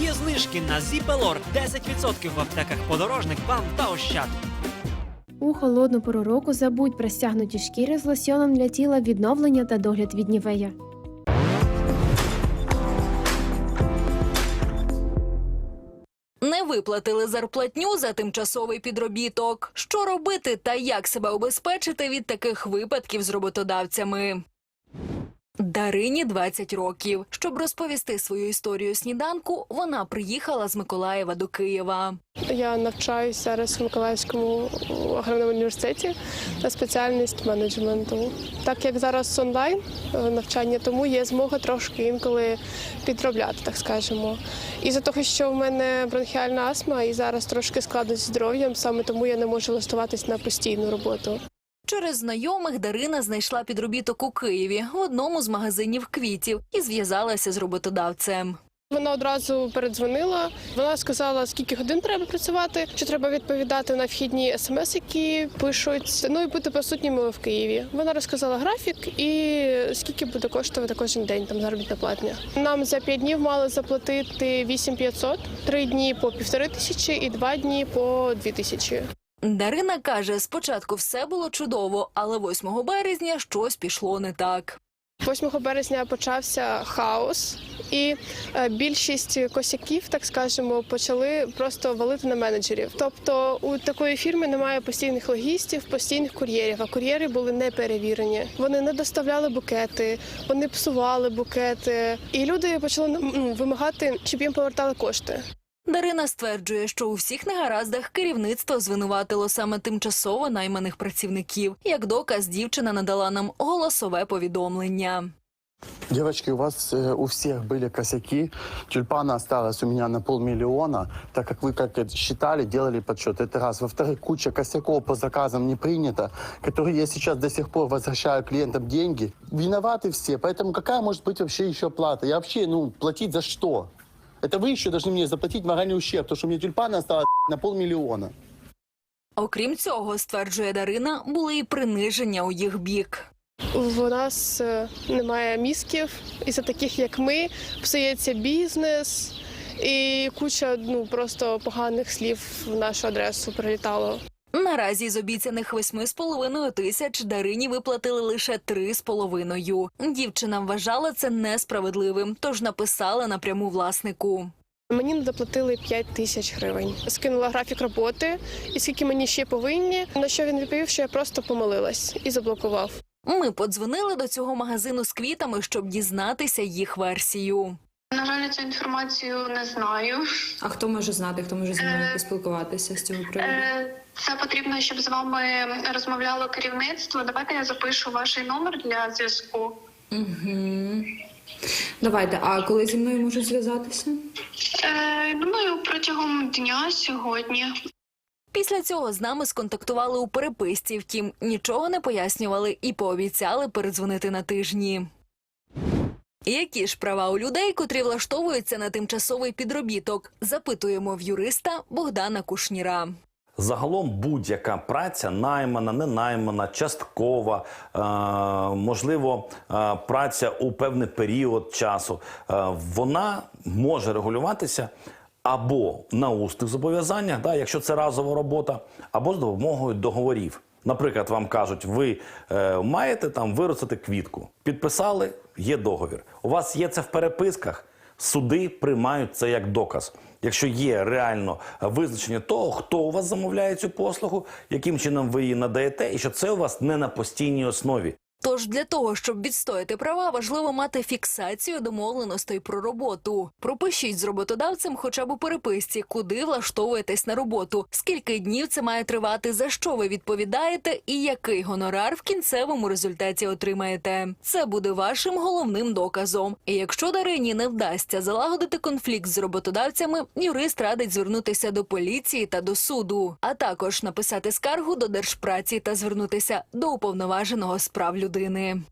Є знижки на Зіпелор 10% в аптеках подорожник, бам та ощад. У холодну пору року забудь про стягнуті шкіри з лосьоном для тіла відновлення та догляд від нівея. Не виплатили зарплатню за тимчасовий підробіток. Що робити та як себе убезпечити від таких випадків з роботодавцями? Дарині 20 років. Щоб розповісти свою історію сніданку, вона приїхала з Миколаєва до Києва. Я навчаюся зараз в Миколаївському аграрному університеті на спеціальність менеджменту. Так як зараз онлайн е, навчання, тому є змога трошки інколи підробляти, так скажемо. І за того, що в мене бронхіальна астма і зараз трошки складно зі здоров'ям, саме тому я не можу влаштуватись на постійну роботу. Через знайомих Дарина знайшла підробіток у Києві в одному з магазинів квітів і зв'язалася з роботодавцем. Вона одразу передзвонила. Вона сказала, скільки годин треба працювати, що треба відповідати на вхідні смс, які пишуть. Ну і бути присутніми в Києві. Вона розказала графік і скільки буде коштувати кожен день там заробітна платня. Нам за 5 днів мали заплатити 8500, 3 дні по півтори тисячі і 2 дні по 2 тисячі. Дарина каже, спочатку все було чудово, але 8 березня щось пішло не так. 8 березня почався хаос, і е, більшість косяків, так скажемо, почали просто валити на менеджерів. Тобто у такої фірми немає постійних логістів, постійних кур'єрів. А кур'єри були не перевірені. Вони не доставляли букети, вони псували букети, і люди почали вимагати, щоб їм повертали кошти. Дарина стверджує, що у всіх негараздах керівництво звинуватило саме тимчасово найманих працівників. Як доказ, дівчина надала нам голосове повідомлення. Девочки, у вас э, у всех были косяки. Тюльпана осталась у меня на полмиллиона, так как вы, как это считали, делали подсчет. Это раз. Во-вторых, куча косяков по заказам не принято, которые я сейчас до сих пор возвращаю клиентам деньги. Виноваты все, поэтому какая может быть вообще еще плата? Я вообще, ну, платить за что? Это вы еще должны мне заплатить моральный ущерб, потому что у меня тюльпана осталась на полмиллиона. Окрім цього, стверджує Дарина, були і приниження у їх бік. В нас е, немає мізків, і за таких як ми псується бізнес, і куча ну просто поганих слів в нашу адресу прилітало. Наразі з обіцяних 8,5 тисяч Дарині виплатили лише 3,5. Дівчина вважала це несправедливим, тож написала напряму власнику. Мені не доплатили 5 тисяч гривень. Скинула графік роботи, і скільки мені ще повинні. На що він відповів, що я просто помилилась і заблокував. Ми подзвонили до цього магазину з квітами, щоб дізнатися їх версію. На жаль, цю інформацію не знаю. А хто може знати, хто може зі мною Е, поспілкуватися з цього приводу? Це потрібно, щоб з вами розмовляло керівництво. Давайте я запишу ваш номер для зв'язку. Угу. Давайте, а коли зі мною можуть зв'язатися? Е, Думаю, протягом дня сьогодні. Після цього з нами сконтактували у переписці, втім нічого не пояснювали і пообіцяли передзвонити на тижні. Які ж права у людей, котрі влаштовуються на тимчасовий підробіток? Запитуємо в юриста Богдана Кушніра. Загалом будь-яка праця наймана, не наймана, часткова, е, можливо, е, праця у певний період часу, е, вона може регулюватися або на усних зобов'язаннях, якщо це разова робота, або з допомогою договорів. Наприклад, вам кажуть, ви маєте там виростити квітку, підписали, є договір. У вас є це в переписках. Суди приймають це як доказ. Якщо є реально визначення того, хто у вас замовляє цю послугу, яким чином ви її надаєте, і що це у вас не на постійній основі. Тож для того, щоб відстояти права, важливо мати фіксацію домовленостей про роботу. Пропишіть з роботодавцем хоча б у переписці, куди влаштовуєтесь на роботу, скільки днів це має тривати, за що ви відповідаєте, і який гонорар в кінцевому результаті отримаєте. Це буде вашим головним доказом. І якщо Дарині не вдасться залагодити конфлікт з роботодавцями, юрист радить звернутися до поліції та до суду, а також написати скаргу до держпраці та звернутися до уповноваженого з прав людини.